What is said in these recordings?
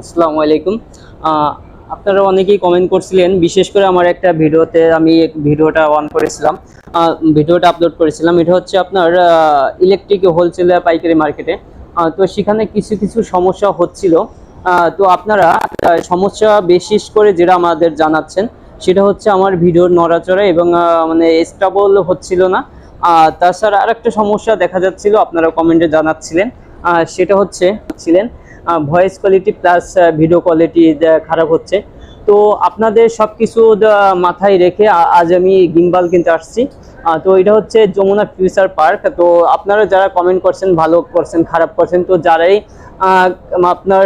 আসসালামু আলাইকুম। আপনারা অনেকেই কমেন্ট করছিলেন, বিশেষ করে আমার একটা ভিডিওতে আমি ভিডিওটা অন করেছিলাম। ভিডিওটা আপলোড করেছিলাম। এটা হচ্ছে আপনার ইলেকট্রিক হোলসেলার পাইকারি মার্কেটে তো সেখানে কিছু কিছু সমস্যা হচ্ছিল। তো আপনারা সমস্যা বিশেষ করে যেটা আমাদের জানাচ্ছেন, সেটা হচ্ছে আমার ভিডিওর নড়াচড়া এবং মানে স্টাবল হচ্ছিল না। তাছাড়া আর একটা সমস্যা দেখা যাচ্ছিল আপনারা কমেন্টে জানাচ্ছিলেন। সেটা হচ্ছে, ছিলেন voice quality plus video quality খারাপ হচ্ছে। তো আপনাদের সব কিছু মাথায় রেখে আজ আমি গিম্বাল কিনতে আসছি। তো এটা হচ্ছে যমুনা ফিউচার পার্ক তো আপনারা যারা কমেন্ট করছেন, ভালো করছেন, খারাপ করছেন, তো যারাই আপনার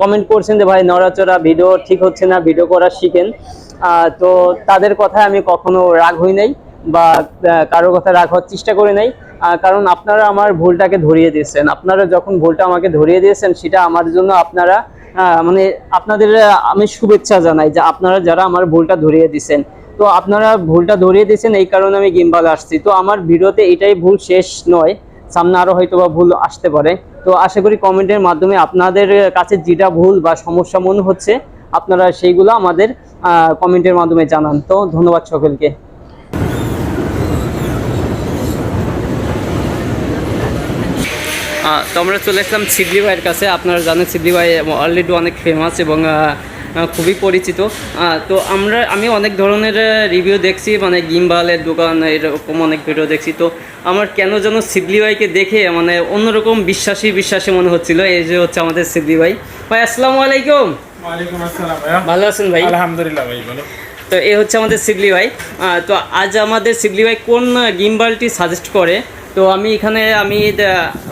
কমেন্ট করছেন যে, ভাই, নড়াচড়া ভিডিও ঠিক হচ্ছে না ভিডিও করা শিখেন। তো তাদের কথায় আমি কখনো রাগ হই নাই বা কারোর কথা রাগ হওয়ার চেষ্টা করি নাই। কারণ আপনারা আমার ভুলটাকে ধরিয়ে দিয়েছেন। আপনারা যখন ভুলটা আমাকে ধরিয়ে দিয়েছেন, সেটা আমার জন্য আপনারা মানে আপনাদের আমি শুভেচ্ছা জানাই যে আপনারা যারা আমার ভুলটা ধরিয়ে দিয়েছেন। তো আপনারা ভুলটা ধরিয়ে দিয়েছেন, এই কারণে আমি গিম্বাল আসছি। তো আমার ভিডিওতে এটাই ভুল শেষ নয়, সামনে আরও হয়তো বা ভুল আসতে পারে। তো আশা করি কমেন্টের মাধ্যমে আপনাদের কাছে যেটা ভুল বা সমস্যা মনে হচ্ছে, আপনারা সেইগুলো আমাদের কমেন্টের মাধ্যমে জানান। তো ধন্যবাদ সকলকে। তো আমরা চলে আসলাম সিবলি ভাইয়ের কাছে। আপনারা জানেন সিবলি ভাই অলরেডি অনেক ফেমাস এবং খুবই পরিচিত। তো আমরা আমি অনেক ধরনের রিভিউ দেখছি মানে গিম্বালের দোকান এরকম অনেক ভিডিও দেখছি। তো আমার কেন যেন সিবলি ভাইকে দেখে মানে অন্যরকম বিশ্বাসী বিশ্বাসী মনে হচ্ছিল এই যে হচ্ছে আমাদের সিবলি ভাই। ভাই আসসালামু আলাইকুম। ভালো আছেন ভাই? আলহামদুলিল্লাহ ভাই বলো। তো এ হচ্ছে আমাদের সিবলি ভাই। তো আজ আমাদের সিবলি ভাই কোন গিম্বালটি সাজেস্ট করে? তো আমি এখানে, আমি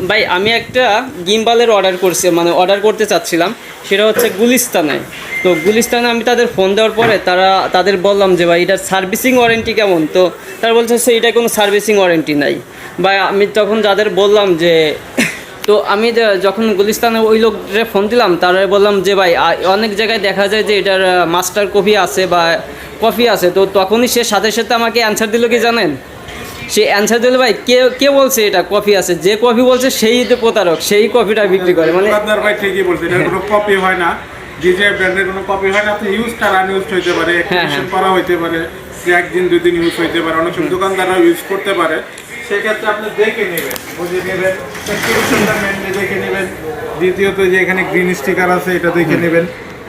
ভাই, আমি একটা গিম্বালের অর্ডার করছি মানে অর্ডার করতে চাচ্ছিলাম, সেটা হচ্ছে গুলিস্তানে। তো গুলিস্তানে আমি তাদের ফোন দেওয়ার পরে তারা, তাদের বললাম যে, ভাই, এটার সার্ভিসিং ওয়ারেন্টি কেমন? তো তারা বলছে, সে এটা কোনো সার্ভিসিং ওয়ারেন্টি নাই। বা আমি তখন যাদের বললাম যে, তো আমি যখন গুলিস্তানে ওই লোকটা ফোন দিলাম, তারা বললাম যে, ভাই অনেক জায়গায় দেখা যায় যে, এটার মাস্টার কপি আছে বা কফি আছে। তো তখনই সে সাথে সাথে আমাকে অ্যান্সার দিল কি জানেন? সে অ্যান্সার দিল ভাই কে কে বলছে এটা? কপি আছে। যে কপি বলছে সেই তো প্রতারক সেই কপিটা বিক্রি করে। মানে দোকানদার ভাই ঠিকই বলছে এটা কোনো কপি হয় না। ডিজে ব্র্যান্ডের কোনো কপি হয় না। আপনি ইউজ তার আনইউজ হইতে পারে অ্যাক্টিভেশন করা হইতে পারে একদিন দুই দিন ইউজ হইতে পারে। অনেক সময় দোকানদাররা ইউজ করতে পারে। সেক্ষেত্রে আপনি দেখে নেবেন বুঝে নেবেন। দেখে নেবেন। দ্বিতীয়ত যে এখানে গ্রিন স্টিকার আছে এটা দেখে নেবেন।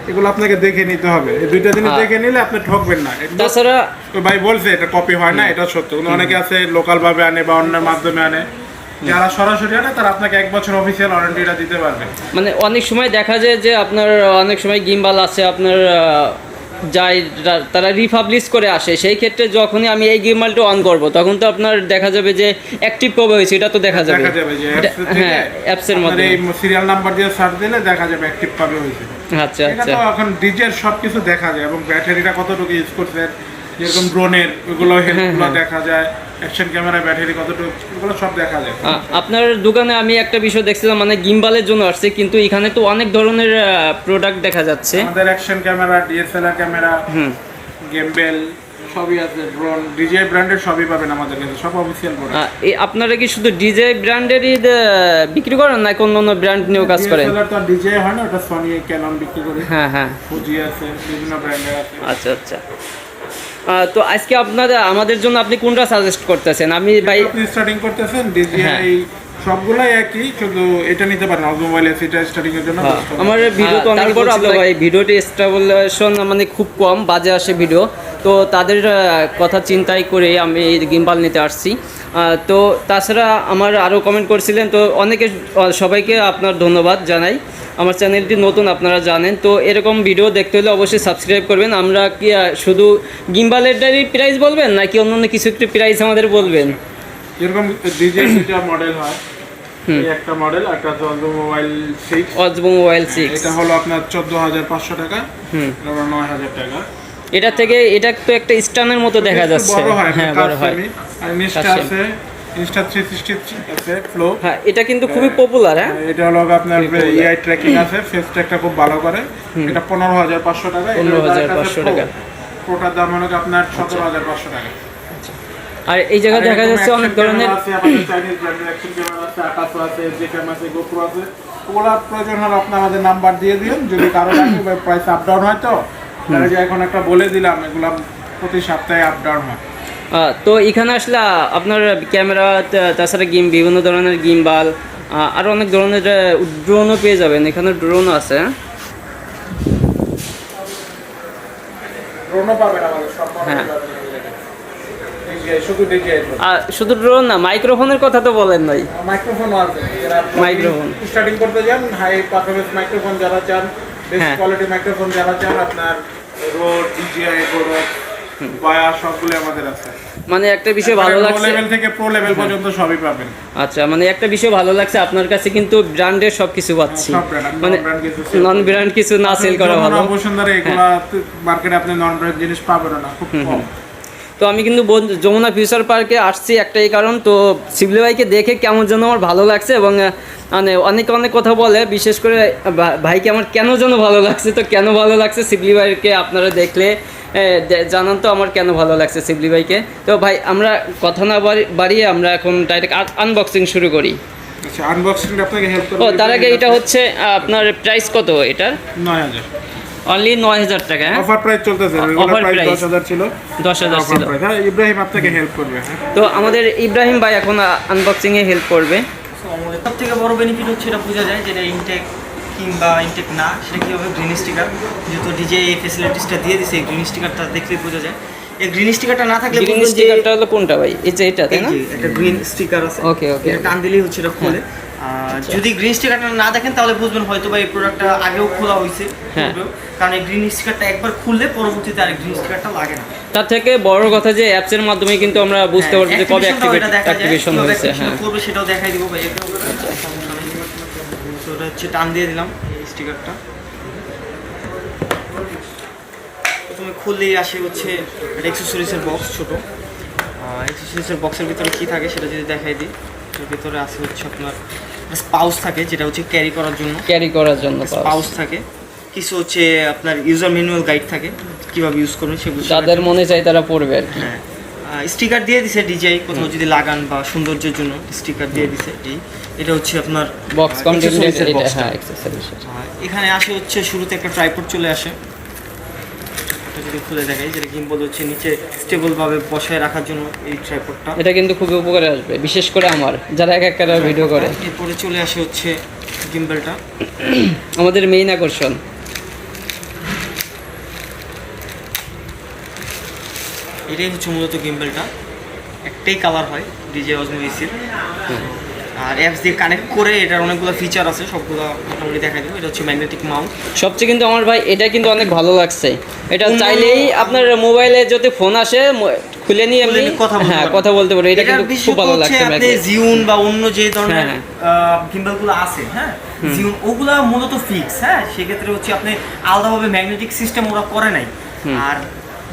এগুলো আপনাকে দেখে নিতে হবে। এই দুইটা জিনিস হ্যাঁ। দেখে নিলে আপনি ঠকবেন না। তাছাড়া ভাই বলছে এটা কপি হয় না এটা সত্য। কিন্তু অনেকে আছে লোকাল ভাবে আনে বা অন্য মাধ্যমে আনে। যারা সরাসরি আনে তারা আপনাকে এক বছর অফিসিয়াল ওয়ারেন্টিটা দিতে পারবে। মানে অনেক সময় দেখা যায় যে আপনার অনেক সময় গিম্বাল আছে আপনার রা- তারা রিপাবলিশ করে আসে। সেই ক্ষেত্রে যখনই আমি এই গিম্বালটা অন করব তখন তো আপনার দেখা যাবে যে অ্যাক্টিভ কবে হয়েছে এটা তো দেখা যাবে। দেখা যাবে হ্যাঁ অ্যাপসের মধ্যে এই সিরিয়াল নাম্বার দিয়ে সার্চ দিলে দেখা যাবে অ্যাক্টিভ কবে হয়েছে। আচ্ছা আচ্ছা। তো এখন ডিজের সবকিছু দেখা যায় এবং ব্যাটারিটা কতটুকু ইউজ করছে যেরকম ড্রোনের ওগুলো হেল্পগুলো। দেখা যায় অ্যাকশন ক্যামেরা ব্যাটারি কতটুকু ওগুলো সব দেখা যায়। আপনার দোকানে আমি একটা বিষয় দেখছিলাম মানে গিম্বালের জন্য আসছে কিন্তু এখানে তো অনেক ধরনের প্রোডাক্ট দেখা যাচ্ছে। আমাদের action camera DSLR camera gimbal সবই আছে ড্রোন ডিজে ব্র্যান্ডের সবই পাবেন আমাদের কাছে সব অফিসিয়াল প্রোডাক্ট এই আপনারা কি শুধু ডিজে ব্র্যান্ডেরই বিক্রি করেন অন্য অন্য ব্র্যান্ড নিয়েও কাজ করেন? তো ডিজে হয় না ওটা সনি ক্যানন বিক্রি করে। হ্যাঁ হ্যাঁ। ফুজি আছে বিভিন্ন ব্র্যান্ডের আছে। আচ্ছা আচ্ছা। তো আজকে আপনারা আমাদের জন্য আপনি কোনটা সাজেস্ট করতেছেন? আমি ভাই আপনি স্টার্টিং করতেছেন ডিজে হ্যাঁ। সবগুলাই একই শুধু এটা নিতে পারেন অটোমোবাইল এটা স্টার্টিং এর জন্য হ্যাঁ। আমার ভিডিও তো অনেক বড় ভাই। ভিডিওটি স্টেবলেশন মানে খুব কম বাজে আসে ভিডিও তো তাদের কথা চিন্তাই করে আমি এই গিম্বাল নিতে আসছি। তো তাছাড়া আমার আরও কমেন্ট করছিলেন তো অনেকে সবাইকে আপনার ধন্যবাদ জানাই। আমার চ্যানেলটি নতুন আপনারা জানেন তো এরকম ভিডিও দেখতে হলে অবশ্যই সাবস্ক্রাইব করবেন। আমরা কি শুধু গিম্বালেরটারই প্রাইস বলবেন নাকি অন্য অন্য কিছু একটু প্রাইস আমাদের বলবেন? যেরকম ডিজে দুইটা মডেল হয়। একটা মডেল একটা mobile six Osmo mobile six এটা হলো আপনার চোদ্দ হাজার পাঁচশো টাকা হুম। নয় হাজার টাকা। এটা থেকে এটা তো একটা স্টানের মতো দেখা যাচ্ছে। হ্যাঁ বড় হয়। আছে ইনস্টা থ্রি সিক্সটি আছে ফ্লো হ্যাঁ এটা কিন্তু খুবই পপুলার হ্যাঁ? এটা হলো আপনার ইআই ট্র্যাকিং আছে ফেস ট্র্যাকটা খুব ভালো করে। এটা পনেরো হাজার পাঁচশো টাকা 15,500 টাকা। প্রোটার দাম হলো আপনার সতেরো হাজার পাঁচশো টাকা। আর এই জায়গায় দেখা যাচ্ছে অনেক ধরনের আছে, আমাদের চাইনিজ ব্র্যান্ডের অ্যাকশন ক্যামেরা আছে আকাশো আছে গোপ্রো আছে ওগুলা প্রয়োজন হলে আপনি আমাদের নাম্বার দিয়ে দিন যদি কারও লাগে প্রাইস আপ ডাউন হয় তো। তাহলে যে এখন একটা বলে দিলাম এগুলা প্রতি সপ্তাহে আপ ডাউন হয়। তো এখানে আসলে আপনার ক্যামেরা তাছাড়া গেম বিভিন্ন ধরনের গিম্বাল আর অনেক ধরনের ড্রোনও পেয়ে যাবেন। এখানে ড্রোন আছে। হ্যাঁ? শুধু ড্রোন না মাইক্রোফোনের কথা তো বলেন নাই আছে। Microphone। স্টার্টিং করতে যান হাই পারফরমেন্স মাইক্রোফোন যারা চান বেস্ট হ্যাঁ। কোয়ালিটি মাইক্রোফোন যারা চান আপনার রোড ডিজিআই মানে একটা বিষয় ভালো লাগছে লেভেল থেকে প্রো লেভেল পর্যন্ত সবই পাবেন। আচ্ছা মানে একটা বিষয় ভালো লাগছে আপনার কাছে কিন্তু ব্র্যান্ডের সব কিছু পাচ্ছি মানে নন ব্র্যান্ড কিছু না সেল করা ভালো। হ্যাঁ। এগুলা মার্কেটে আপনি নন ব্র্যান্ড জিনিস পাবেন না খুব কম। তো আমি কিন্তু যমুনা ফিউচার পার্কে আসছি একটাই কারণ তো শিবলি ভাইকে দেখে কেমন যেন আমার ভালো লাগছে এবং মানে অনেক অনেক কথা বলে বিশেষ করে ভাইকে আমার কেন যেন ভালো লাগছে তো কেন ভালো লাগছে শিবলি ভাইকে আপনারা দেখলে জানান তো আমার কেন ভালো লাগছে শিবলি ভাইকে। তো ভাই আমরা কথা না বাড়িয়ে আমরা এখন ডাইরেক্ট আনবক্সিং শুরু করি। আচ্ছা আনবক্সিং আপনাকে হেল্প ও তার আগে এটা হচ্ছে আপনার প্রাইস কত এটার? 9000 অনলি নয় হাজার টাকা হ্যাঁ? অফার প্রাইস চলতেছে রেগুলার প্রাইস 10000 ছিল। দশ হাজার Offer ছিল। হ্যাঁ ইব্রাহিম আপনাকে হেল্প করবে হ্যাঁ। তো আমাদের ইব্রাহিম ভাই এখন আনবক্সিংয়ে হেল্প করবে। সব থেকে বড় বেনিফিট হচ্ছে এটা বোঝা যায় যেটা ইনটেক কিংবা ইনটেক না সেটা কি হবে গ্রিন স্টিকার যেহেতু ডিজে এই ফেসিলিটিসটা দিয়ে দিছে এই গ্রিন স্টিকারটা দেখলেই বোঝা যায়। এই গ্রিন স্টিকারটা না থাকলে গ্রিন স্টিকারটা হলো কোনটা ভাই? এই যে এটা তাই না? যে একটা গ্রিন স্টিকার আছে। Okay, okay, এটা টান দিলেই হচ্ছে এটা খোলে আর যদি গ্রিন স্টিকারটা না দেখেন তাহলে বুঝবেন হয়তো বা এই প্রোডাক্টটা আগেও খোলা হয়েছে। হ্যাঁ। কারণ এই গ্রিন স্টিকারটা একবার খুললে পরবর্তীতে আর গ্রিন স্টিকারটা লাগে না। তার থেকে বড় কথা যে অ্যাপসের মাধ্যমে কিন্তু আমরা বুঝতে পারব যে কবে অ্যাক্টিভেট অ্যাক্টিভেশন হয়েছে হ্যাঁ। করবে সেটাও দেখাই দিব ভাই। ওটা হচ্ছে টান দিয়ে দিলাম এই স্টিকারটা প্রথমে খুললেই আসে হচ্ছে একটা এক্সেসরিজের বক্স ছোট। এক্সেসরিজের বক্সের ভিতরে কী থাকে সেটা যদি দেখাই দিই এর ভিতরে আছে হচ্ছে আপনার স্পাউস থাকে যেটা হচ্ছে ক্যারি করার জন্য। ক্যারি করার জন্য পাওয়া পাউস থাকে। কিছু হচ্ছে আপনার ইউজার ম্যানুয়াল গাইড থাকে কীভাবে ইউজ করবেন সেগুলো যাদের মনে চাই তারা পড়বে আর কি। হ্যাঁ। স্টিকার দিয়ে দিছে ডিজাই কোথাও যদি লাগান বা সৌন্দর্যের জন্য স্টিকার দিয়ে দিছে এই এটা হচ্ছে আপনার বক্স কন্টেন্ট হ্যাঁ accessories এখানে আসে হচ্ছে শুরুতে একটা ট্রাইপড চলে আসে। যদি খুলে দেখাই যেটা গিম্বল হচ্ছে নিচে স্টেবল ভাবে বসায় রাখার জন্য এই ট্রাইপডটা এটা কিন্তু খুবই উপকারে আসবে বিশেষ করে আমার যারা এক এক করে ভিডিও করে। এরপরে চলে আসে হচ্ছে গিম্বলটা আমাদের মেইন আকর্ষণ। এটাই হচ্ছে মূলত গিম্বলটা একটাই কালার হয় ডিজে অজমো এসির আর অ্যাপস দিয়ে কানেক্ট করে এটার অনেকগুলো ফিচার আছে সবগুলো মোটামুটি দেখা দেবো। এটা হচ্ছে ম্যাগনেটিক মাউন্ট সবচেয়ে কিন্তু আমার ভাই এটা কিন্তু অনেক ভালো লাগছে। এটা চাইলেই আপনার মোবাইলে যদি ফোন আসে খুলে নিয়ে আপনি কথা বলতে হ্যাঁ কথা বলতে পারো এটা কিন্তু খুব ভালো লাগছে আপনি জিউন বা অন্য যে ধরনের হ্যাঁ, গিম্বলগুলো আছে হ্যাঁ? জিউন ওগুলা মূলত ফিক্স হ্যাঁ? সেক্ষেত্রে হচ্ছে আপনি আলাদাভাবে ম্যাগনেটিক সিস্টেম ওরা করে নাই। আর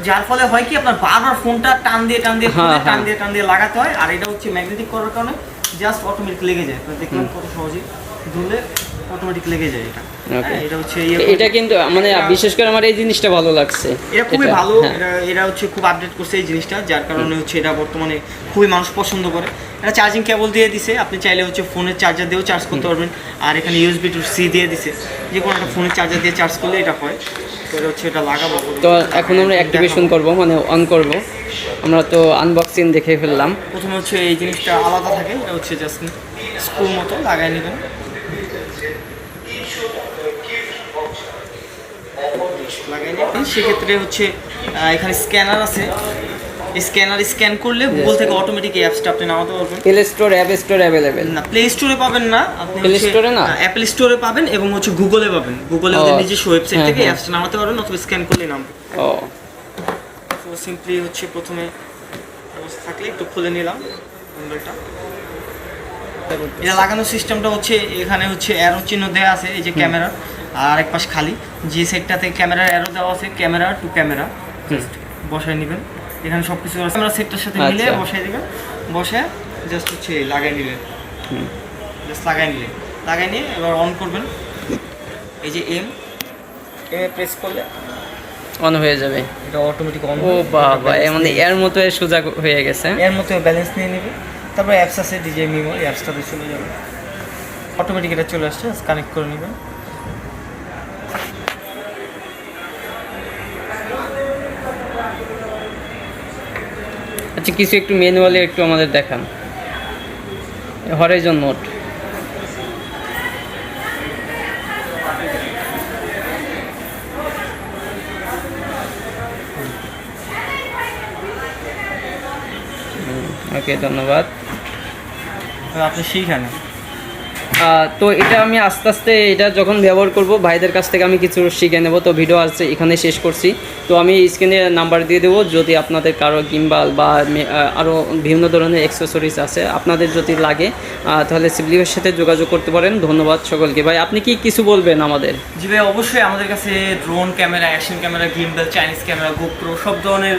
যার ফলে হয় কি আপনার বারবার ফোনটা টান দিয়ে টান দিয়ে হ্যাঁ, টান হ্যাঁ। দিয়ে টান দিয়ে লাগাতে হয় আর এটা হচ্ছে ম্যাগনেটিক করার কারণে জাস্ট অটোমেটিক লেগে যায়। দেখলাম কত সহজে ধুলে অটোমেটিক লেগে যায় এটা। হ্যাঁ, এটা হচ্ছে ইয়ে এটা কিন্তু মানে বিশেষ করে আমার এই জিনিসটা ভালো লাগছে। এটা খুবই ভালো হ্যাঁ। এটা হচ্ছে খুব আপডেট করছে এই জিনিসটা যার কারণে হচ্ছে এটা বর্তমানে খুবই মানুষ পছন্দ করে। এটা চার্জিং কেবল দিয়ে দিছে আপনি চাইলে হচ্ছে ফোনের চার্জার দিয়েও চার্জ করতে পারবেন আর এখানে ইউএসবি টু সি দিয়ে দিছে। যে কোনো একটা ফোনের চার্জার দিয়ে চার্জ করলে এটা হয় তো এটা হচ্ছে এটা লাগাবো। তো এখন আমরা অ্যাক্টিভেশন করব মানে অন করব। আমরা তো আনবক্সিং দেখে ফেললাম। প্রথমে হচ্ছে এই জিনিসটা আলাদা থাকে এটা হচ্ছে জাস্ট স্ক্রু মতো লাগাই নেবেন। সেক্ষেত্রে হচ্ছে এখানে স্ক্যানার আছে। স্ক্যানার স্ক্যান করলে গুগল থেকে অটোমেটিক এই অ্যাপসটা আপনি নামাতে পারবেন। Play Store App Store available না প্লে স্টোরে পাবেন না আপনি Store এ না? অ্যাপল স্টোরে পাবেন এবং হচ্ছে গুগলে পাবেন। গুগলে ওদের নিজস্ব ওয়েবসাইট হ্যাঁ, থেকে। অ্যাপসটা নামাতে পারবেন অথবা স্ক্যান করলে নামবে। ও। তো সিম্পলি হচ্ছে প্রথমে থাকলে একটু খুলে নিলাম হ্যান্ডেলটা এটা লাগানোর সিস্টেমটা হচ্ছে এখানে হচ্ছে অ্যারো চিহ্ন দেওয়া আছে এই যে ক্যামেরা আর এক পাশ খালি। যে সেটটাতে ক্যামেরার অ্যারো দেওয়া আছে ক্যামেরা টু ক্যামেরা জাস্ট বসায় নেবেন। এখানে সব কিছু ক্যামেরা সেটটার সাথে মিলে আচ্ছা। বসাই দিবেন। বসে জাস্ট হচ্ছে লাগাই নেবেন জাস্ট লাগাই নিলেন। লাগাই নিয়ে এবার অন করবেন। এই যে এম এম প্রেস করলে অন হয়ে যাবে। এটা অটোমেটিক অন ও বাবা মানে এর মতো এ সোজা হয়ে গেছে। এর মতো ব্যালেন্স নিয়ে নেবে তারপরে অ্যাপস আছে ডিজে মিমো অ্যাপসটাতে চলে যাবে অটোমেটিক এটা চলে আসছে কানেক্ট করে নেবেন। আচ্ছা কিছু একটু ম্যানুয়ালি একটু আমাদের দেখান। হরাইজন নোট ওকে ধন্যবাদ। আপনি আহ, তো এটা আমি আস্তে আস্তে এটা যখন ব্যবহার করব, ভাইদের কাছ থেকে আমি কিছু শিখে নেব। তো ভিডিও আছে এখানে শেষ করছি। তো আমি স্ক্রিনে নাম্বার দিয়ে দেবো, যদি আপনাদের কারও গিম্বাল বা আরও বিভিন্ন ধরনের অ্যাক্সেসরিজ আছে, আপনাদের যদি লাগে তাহলে সিবলিভের সাথে যোগাযোগ করতে পারেন। ধন্যবাদ সকলকে। ভাই, আপনি কি কিছু বলবেন আমাদের? জি ভাই, অবশ্যই আমাদের কাছে drone camera action camera gimbal Chinese camera GoPro সব ধরনের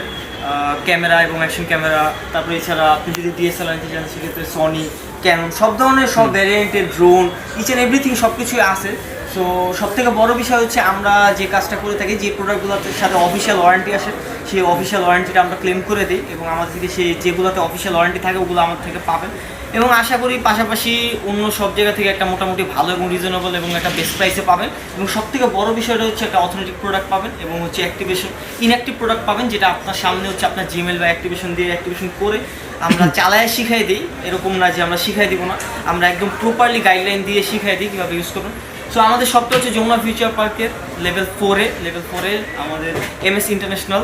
ক্যামেরা এবং অ্যাকশন ক্যামেরা তারপরে এছাড়া আপনি যদি ডিএসএলআর নিতে চান, সেক্ষেত্রে সনি ক্যানন সব ধরনের সব ভ্যারিয়েন্টের ড্রোন ইচ অ্যান্ড এভরিথিং সব কিছুই আছে। সো সব থেকে বড় বিষয় হচ্ছে আমরা যে কাজটা করে থাকি যে প্রোডাক্টগুলোর সাথে অফিসিয়াল ওয়ারেন্টি আসে সেই অফিসিয়াল ওয়ারেন্টিটা আমরা ক্লেম করে দিই এবং আমাদের থেকে সেই যেগুলোতে অফিসিয়াল ওয়ারেন্টি থাকে ওগুলো আমার থেকে পাবেন। এবং আশা করি পাশাপাশি অন্য সব জায়গা থেকে একটা মোটামুটি ভালো এবং রিজনেবল এবং একটা বেস্ট প্রাইসে পাবেন। এবং সব থেকে বড় বিষয়টা হচ্ছে একটা অথেন্টিক প্রোডাক্ট পাবেন এবং হচ্ছে অ্যাক্টিভেশন ইনঅ্যাক্টিভ প্রোডাক্ট পাবেন যেটা আপনার সামনে হচ্ছে আপনার জিমেল বা অ্যাক্টিভেশন দিয়ে অ্যাক্টিভেশন করে আমরা চালায় শিখাই দিই। এরকম না যে আমরা শিখাই দিব না। আমরা একদম প্রপারলি গাইডলাইন দিয়ে শিখাই দিই কীভাবে ইউজ করবেন। সো আমাদের সবটা হচ্ছে যমুনা ফিউচার পার্কের লেভেল ফোরে লেভেল ফোরে আমাদের M S international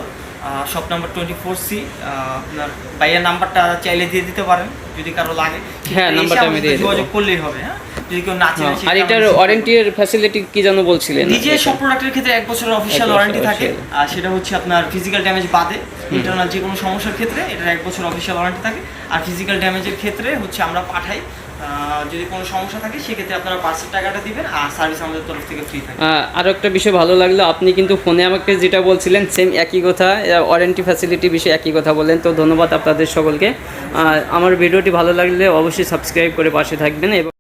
shop number twenty four C আপনার ভাইয়ের নাম্বারটা চাইলে দিয়ে দিতে পারেন যদি কারও লাগে। হ্যাঁ, নাম্বারটা আমি দিয়ে। যোগাযোগ করলেই হবে হ্যাঁ? যদি কেউ না চেনে আর এটার ওয়ারেন্টির ফ্যাসিলিটি কি যেন বলছিলেন? নিজে সব প্রোডাক্টের ক্ষেত্রে এক বছরের অফিসিয়াল বছর ওয়ারেন্টি থাকে আর সেটা হচ্ছে আপনার ফিজিক্যাল ড্যামেজ বাদে ইন্টারনাল যে কোনো সমস্যার ক্ষেত্রে এটার এক বছর অফিসিয়াল ওয়ারেন্টি থাকে। আর ফিজিক্যাল ড্যামেজের ক্ষেত্রে হচ্ছে আমরা পাঠাই যদি কোনো সমস্যা থাকে, সেক্ষেত্রে আপনারা পার্সের টাকাটা দিবেন আর সার্ভিস আমাদের তরফ থেকে ফ্রি থাকে আরও একটা বিষয় ভালো লাগল, আপনি কিন্তু ফোনে আমাকে যেটা বলছিলেন সেম একই কথা ওয়ারেন্টি ফ্যাসিলিটি বিষয়ে একই কথা বলেন তো ধন্যবাদ আপনাদের সকলকে। আমার ভিডিওটি ভালো লাগলে অবশ্যই সাবস্ক্রাইব করে পাশে থাকবেন এবং